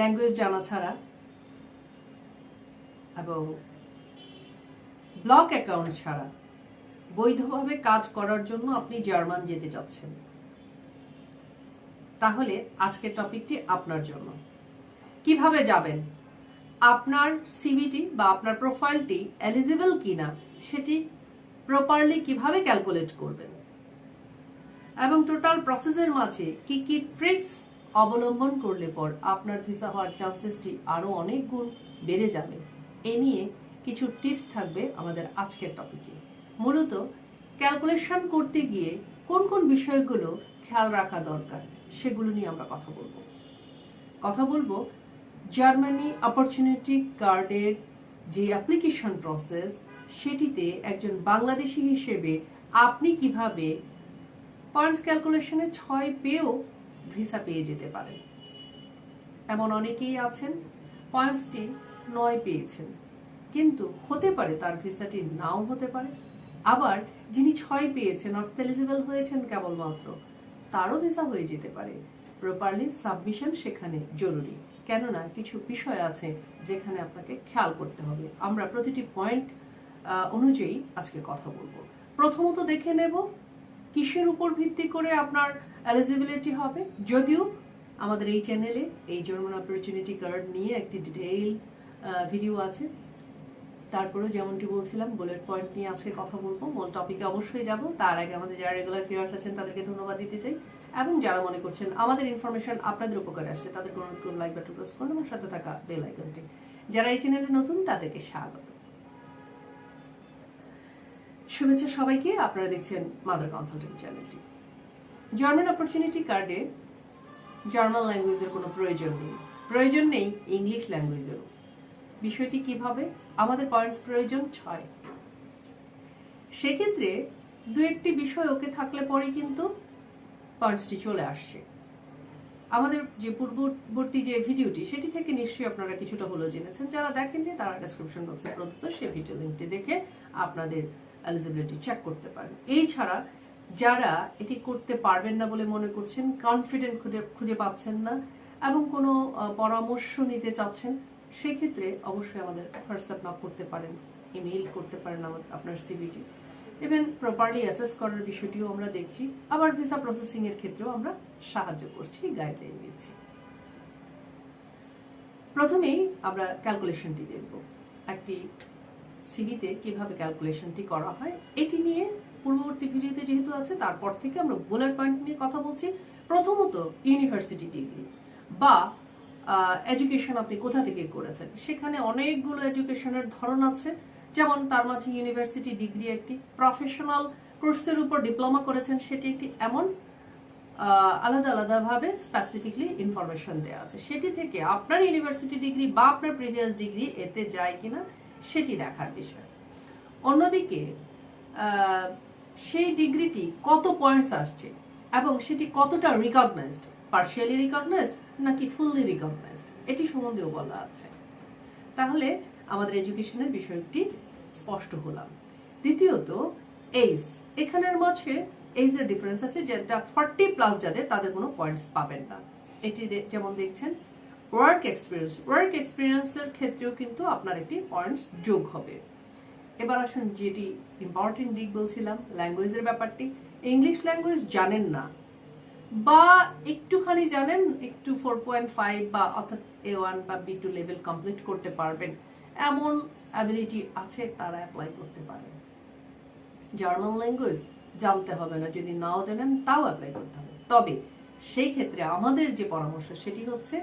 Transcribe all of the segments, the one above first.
Language জানা ছাড়া এবং ব্লক অ্যাকাউন্ট ছাড়া বৈধভাবে কাজ করার জন্য আপনি জার্মান যেতে চাচ্ছেন। তাহলে আজকের টপিকটি আপনার জন্য। কীভাবে যাবেন? আপনার সিভিটি বা আপনার প্রোফাইলটি এলিজিবল কিনা সেটি প্রপারলি কীভাবে ক্যালকুলেট করবেন? এবং টোটাল প্রসেসের মাঝে কি কি ট্রিক্স অবলম্বন করলে পর আপনার ভিসা হওয়ার চান্সেসটি আরও অনেক গুণ বেড়ে যাবে। এ নিয়ে কিছু টিপস থাকবে আমাদের আজকের টপিকে মূলত ক্যালকুলেশন করতে গিয়ে কোন কোন বিষয়গুলো খেয়াল রাখা দরকার, সেগুলো নিয়ে আমরা কথা বলব। কথা বলব জার্মানি অপরচুনিটি কার্ডের যে অ্যাপ্লিকেশন প্রসেস সেটিতে একজন বাংলাদেশি হিসেবে আপনি কীভাবে পয়েন্টস ক্যালকুলেশনে ছয় পেয়েও ভিসা পেয়ে যেতে পারেন। এমন অনেকেই আছেন, পয়েন্টসটি নয় পেয়েছেন। কিন্তু হতে পারে তার ভিসাটি নাও হতে পারে। আবার যিনি ছয় পেয়েছেন, অর্থাৎ এলিজিবল হয়েছেন কেবলমাত্র, তারও ভিসা হয়ে যেতে পারে। প্রপারলি সাবমিশন সেখানে জরুরি। কেননা কিছু বিষয় আছে যেখানে আপনাকে খেয়াল করতে হবে। আমরা প্রতিটি পয়েন্ট অনুযায়ী আজকে কথা বলব। প্রথমত দেখে নেব কিসের উপর ভিত্তি করে আপনার এলিজিবিলিটি হবে? যদিও আমাদের এই চ্যানেলে এই জার্মান অপরচুনিটি কার্ড নিয়ে একটি ডিটেইল ভিডিও আছে। তারপরে যেমনটি বলছিলাম বুলেট পয়েন্ট নিয়ে আজকে কথা বলব। মূল টপিকে অবশ্যই যাব। তার আগে আমাদের যারা রেগুলার ভিউয়ার্স আছেন, তাদেরকে ধন্যবাদ দিতে চাই। এবং যারা মনে করছেন আমাদের ইনফরমেশন আপনাদের উপকারে আসছে, তাদের কোনো লাইক বাটন প্রেস করুন। এবং সাথে থাকা বেল আইকনটি যারা এই চ্যানেলে নতুন, তাদেরকে স্বাগত। শুভেচ্ছা সবাইকে। আপনারা দেখছেন মাদার কনসালটেন্ট চ্যানেলটি জার্মান অপরচুনিটি কার্ডে জার্মান ল্যাঙ্গুয়েজের কোনো প্রয়োজন নেই। প্রয়োজন নেই ইংলিশ ল্যাঙ্গুয়েজেরও বিষয়টি কীভাবে? আমাদের পয়েন্টস প্রয়োজন ছয়। সেক্ষেত্রে দু একটি বিষয় ওকে থাকলে পরে কিন্তু পয়েন্টসটি চলে আসছে। আমাদের যে পূর্ববর্তী যে ভিডিওটি, সেটি থেকে নিশ্চয়ই আপনারা কিছুটা হলেও জেনেছেন। যারা দেখেননি, তারা ডেসক্রিপশন বক্সে প্রদত্ত সেই ভিডিও লিঙ্কটি দেখে আপনাদের এলিজিবিলিটি চেক করতে পারেন এই ছাড়া যারা এটি করতে পারবেন না বলে মনে করছেন কনফিডেন্ট খুঁজে পাচ্ছেন না এবং কোনো পরামর্শ নিতে চাচ্ছেন, সেক্ষেত্রে অবশ্যই আমাদের হোয়াটসঅ্যাপ নক করতে পারেন ইমেইল করতে পারেন আমাদের আপনার সিবিটি ইভেন প্রপারলি অ্যাসেস করার বিষয়টিও আমরা দেখছি। আবার ভিসা প্রসেসিং এর ক্ষেত্রেও আমরা সাহায্য করছি গাইডলাইন দিচ্ছি। প্রথমেই আমরা ক্যালকুলেশনটি দেখব। একটি সিবিতে কীভাবে ক্যালকুলেশনটি করা হয়, এটি নিয়ে পূর্ববর্তী ভিডিওতে যেহেতু আছে, তারপর থেকে আমরা বুলেট পয়েন্ট নিয়ে কথা বলছি। প্রথমত ইউনিভার্সিটি ডিগ্রি বা এডুকেশন আপনি কোথা থেকে করেছেন? সেখানে অনেকগুলো এডুকেশনের ধরন আছে। যেমন তার মাঝে ইউনিভার্সিটি ডিগ্রি একটি প্রফেশনাল কোর্সের উপর ডিপ্লোমা করেছেন, সেটি একটি এমন আলাদা আলাদাভাবে স্পেসিফিকলি ইনফরমেশন দেওয়া আছে। সেটি থেকে আপনার ইউনিভার্সিটি ডিগ্রি বা আপনার প্রিভিয়াস ডিগ্রি এতে যায় কিনা সেটি দেখার বিষয়। অন্যদিকে সেই ডিগ্রিটি কত পয়েন্টস আসছে এবং সেটি কতটা রিকগনাইজড পার্শিয়ালি রিকগনাইজড নাকি ফুললি রিকগনাইজড এটি সম্বন্ধেও বলা আছে। তাহলে আমাদের এডুকেশনের বিষয়টি স্পষ্ট হলাম। দ্বিতীয়ত এইজ এখানের মাঝে এইজের ডিফারেন্স আছে, যেটা ফর্টি প্লাস যাদের, তাদের কোনো পয়েন্টস পাবেন না। এটি যেমন দেখছেন ওয়ার্ক এক্সপিরিয়েন্স ওয়ার্ক এক্সপিরিয়েন্সের ক্ষেত্রেও কিন্তু আপনার একটি পয়েন্টস যোগ হবে। এবার আসুন যেটি ইম্পর্টেন্ট দিক বলছিলাম ল্যাঙ্গুয়েজের ব্যাপারটি। ইংলিশ ল্যাঙ্গুয়েজ জানেন না, বা একটুখানি জানেন, একটু ফোর পয়েন্ট ফাইভ বা অর্থাৎ এ ওয়ান বা বি টু লেভেল কমপ্লিট করতে পারবেন। এমন অ্যাবিলিটি আছে, তারা অ্যাপ্লাই করতে পারেন জার্মান ল্যাঙ্গুয়েজ জানতে হবে না, যদি নাও জানেন, তাও অ্যাপ্লাই করতে হবে। তবে সেই ক্ষেত্রে আমাদের যে পরামর্শ, সেটি হচ্ছে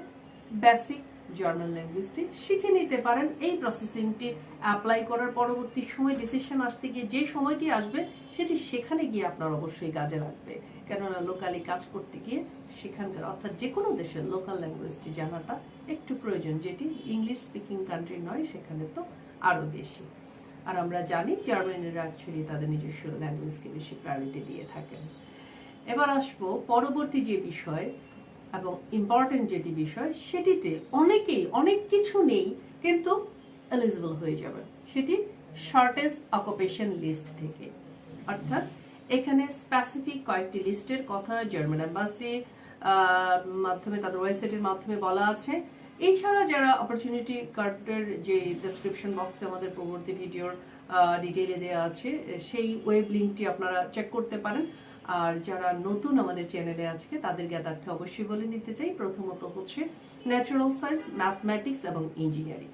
বেসিক জার্মান ল্যাঙ্গুয়েজটি শিখে নিতে পারেন। এই প্রসেসিংটি অ্যাপ্লাই করার পরবর্তী সময় ডিসিশন আসতে গিয়ে যে সময়টি আসবে, সেটি সেখানে গিয়ে আপনার অবশ্যই কাজে লাগবে। কেননা লোকালি কাজ করতে গিয়ে সেখানকার অর্থাৎ যে কোনো দেশের লোকাল ল্যাঙ্গুয়েজটি জানাটা একটু প্রয়োজন, যেটি ইংলিশ স্পিকিং কান্ট্রি নয়, সেখানে তো আরও বেশি। আর আমরা জানি জার্মানিরা অ্যাকচুয়ালি তাদের নিজস্ব ল্যাঙ্গুয়েজকে বেশি প্রায়োরিটি দিয়ে থাকেন। এবার আসব পরবর্তী যে বিষয় এবং ইম্পর্টেন্ট যেটি বিষয়, সেটিতে অনেকেই অনেক কিছু নেই, কিন্তু এলিজিবল হয়ে যাবে। সেটি শর্টেজ অকুপেশন লিস্ট থেকে। অর্থাৎ এখানে স্পেসিফিক কয়েকটি লিস্টের কথা জার্মান এম্বাসি মাধ্যমে, তাদের ওয়েবসাইটের মাধ্যমে বলা আছে। এছাড়া যারা অপরচুনিটি কার্ডের যে ডেসক্রিপশন বক্সে আমাদের পরবর্তী ভিডিওর ডিটেইলে দেওয়া আছে, সেই ওয়েব লিঙ্কটি আপনারা চেক করতে পারেন। আর যারা নতুন আমাদের চ্যানেলে আছে তাদের জ্ঞাতার্থে অবশ্যই বলে নিতে চাই, প্রথমত হচ্ছে ন্যাচারাল সায়েন্স ম্যাথমেটিক্স এবং engineering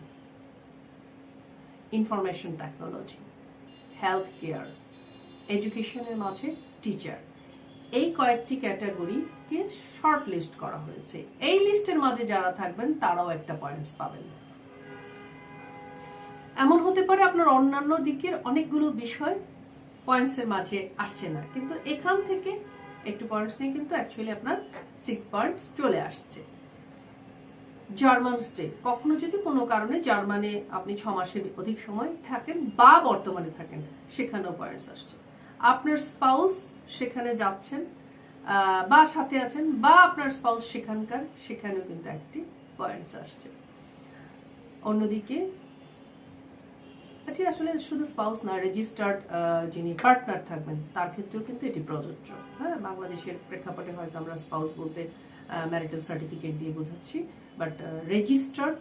information technology health care এডুকেশনের মাঝে টিচার এই কয়েকটি ক্যাটাগরিকে শর্ট লিস্ট করা হয়েছে। এই লিস্টের মাঝে যারা থাকবেন, তারাও একটা পয়েন্টস পাবেন। এমন হতে পারে আপনার অন্যান্য দিকের অনেকগুলো বিষয় পয়েন্টসের মাঝে আসছে না। কিন্তু এখান থেকে একটু পয়েন্টস নিয়ে কিন্তু অ্যাকচুয়ালি আপনার সিক্স পয়েন্টস চলে আসছে। জার্মান স্টে কখনো যদি কোনো কারণে জার্মানে আপনি ছ মাসের অধিক সময় থাকেন বা বর্তমানে থাকেন, সেখানেও পয়েন্টস আসছে। আপনার স্পাউস সেখানে যাচ্ছেন বা সাথে আছেন, বা আপনার স্পাউস সেখানকার, সেখানেও কিন্তু একটি পয়েন্টস আসছে। অন্যদিকে এটি আসলে শুধু স্পাউস না রেজিস্টার্ড যিনি পার্টনার থাকবেন, তার ক্ষেত্রেও কিন্তু এটি প্রযোজ্য। হ্যাঁ বাংলাদেশের প্রেক্ষাপটে হয়তো আমরা স্পাউস বলতে ম্যারিটাল সার্টিফিকেট দিয়ে বোঝাচ্ছি বাট রেজিস্টার্ড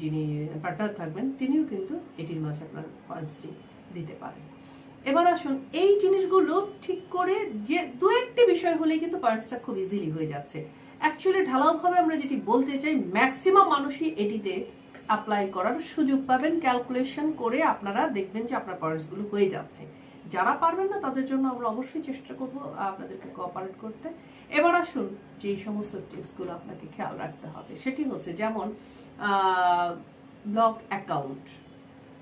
যিনি পার্টনার থাকবেন, তিনিও কিন্তু এটির মাঝে আপনার পয়েন্টসটি দিতে পারেন। এবার আসুন, এই জিনিসগুলো ঠিক করে যে দু একটি বিষয় হলেই কিন্তু পয়েন্টসটা খুব ইজিলি হয়ে যাচ্ছে। অ্যাকচুয়ালি ঢালাওভাবে আমরা যেটি বলতে চাই ম্যাক্সিমাম মানুষই এটিতে অ্যাপ্লাই করার সুযোগ পাবেন। ক্যালকুলেশন করে আপনারা দেখবেন যে আপনার পয়েন্টসগুলো হয়ে যাচ্ছে। যারা পারবেন না, তাদের জন্য আমরা অবশ্যই চেষ্টা করব আপনাদেরকে কোঅপারেট করতে। এবার আসুন যে সমস্ত টিপসগুলো আপনাকে খেয়াল রাখতে হবে, সেটি হচ্ছে যেমন ব্লক অ্যাকাউন্ট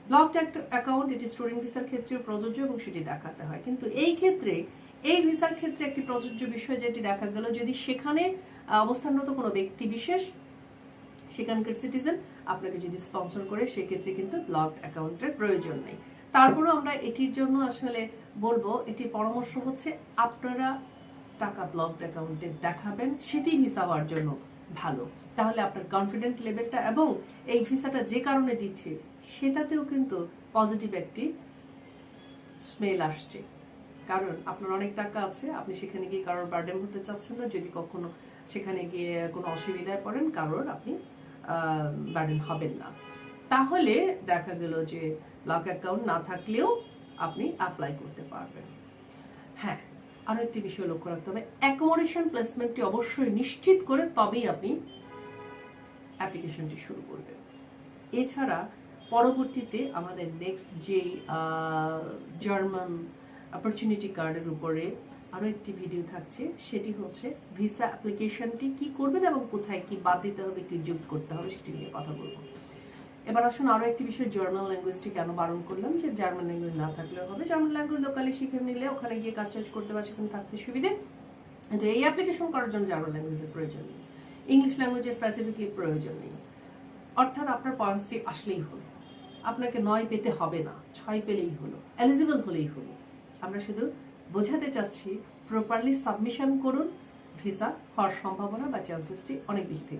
ব্লক অ্যাকাউন্ট এটি স্টুডেন্ট ভিসার ক্ষেত্রে প্রযোজ্য এবং সেটি দেখাতে হয়। কিন্তু এই ক্ষেত্রে, এই ভিসার ক্ষেত্রে একটি প্রযোজ্য বিষয় যেটি দেখা গেল, যদি সেখানে অবস্থানরত কোনো ব্যক্তি বিশেষ সেখানকার সিটিজেন আপনাকে যদি স্পন্সর করে, সেক্ষেত্রে কিন্তু ব্লক অ্যাকাউন্টের প্রয়োজন নেই। তারপরেও আমরা এটির জন্য আসলে বলব এটি পরামর্শ হচ্ছে আপনারা টাকা ব্লক অ্যাকাউন্টে দেখাবেন, সেটি ভিসা হওয়ার জন্য ভালো। তাহলে আপনার কনফিডেন্ট লেভেলটা এবং এই ভিসাটা যে কারণে দিচ্ছে, সেটাতেও কিন্তু পজিটিভ একটি স্মেল আসছে। কারণ আপনার অনেক টাকা আছে, আপনি সেখানে গিয়ে কারোর বার্ডেন হতে চাচ্ছেন না। যদি কখনো সেখানে গিয়ে কোনো অসুবিধায় পড়েন, কারোর আপনি বার্ডেন হবেন না। তাহলে দেখা গেল যে ব্লক অ্যাকাউন্ট না থাকলেও আপনি অ্যাপ্লাই করতে পারবেন। হ্যাঁ আরও একটি বিষয় লক্ষ্য রাখতে হবে। অ্যাকোমোডেশন প্লেসমেন্টটি অবশ্যই নিশ্চিত করে তবেই আপনি অ্যাপ্লিকেশনটি শুরু করবেন। এছাড়া পরবর্তীতে আমাদের নেক্সট যে জার্মান অপরচুনিটি কার্ডের উপরে আরও একটি ভিডিও থাকছে, সেটি হচ্ছে ভিসা অ্যাপ্লিকেশনটি কি করবেন এবং কোথায় কি বাদ দিতে হবে, কি যুক্ত করতে হবে, সেটি নিয়ে কথা বলব। এবার আসুন আরও একটি বিষয় জার্মান ল্যাঙ্গুয়েজটি কেন বারণ করলাম, যে জার্মান ল্যাঙ্গুয়েজ না থাকলেও হবে। জার্মান ল্যাঙ্গুয়েজ লোকালি শিখে নিলে ওখানে গিয়ে কাজ টাজ করতে বা সেখানে থাকতে সুবিধে। কিন্তু এই অ্যাপ্লিকেশন করার জন্য জার্মান ল্যাঙ্গুয়েজের প্রয়োজন নেই। ইংলিশ ল্যাঙ্গুয়েজের স্পেসিফিকলি প্রয়োজন নেই। অর্থাৎ আপনার পয়েন্টসটি আসলেই হলো। আপনাকে নয় পেতে হবে না, ছয় পেলেই হলো এলিজিবল হলেই হলো। আমরা শুধু বোঝাতে চাচ্ছি প্রপারলি সাবমিশন করুন ভিসা হওয়ার সম্ভাবনা বা চান্সেসটি অনেক বেশি থেকে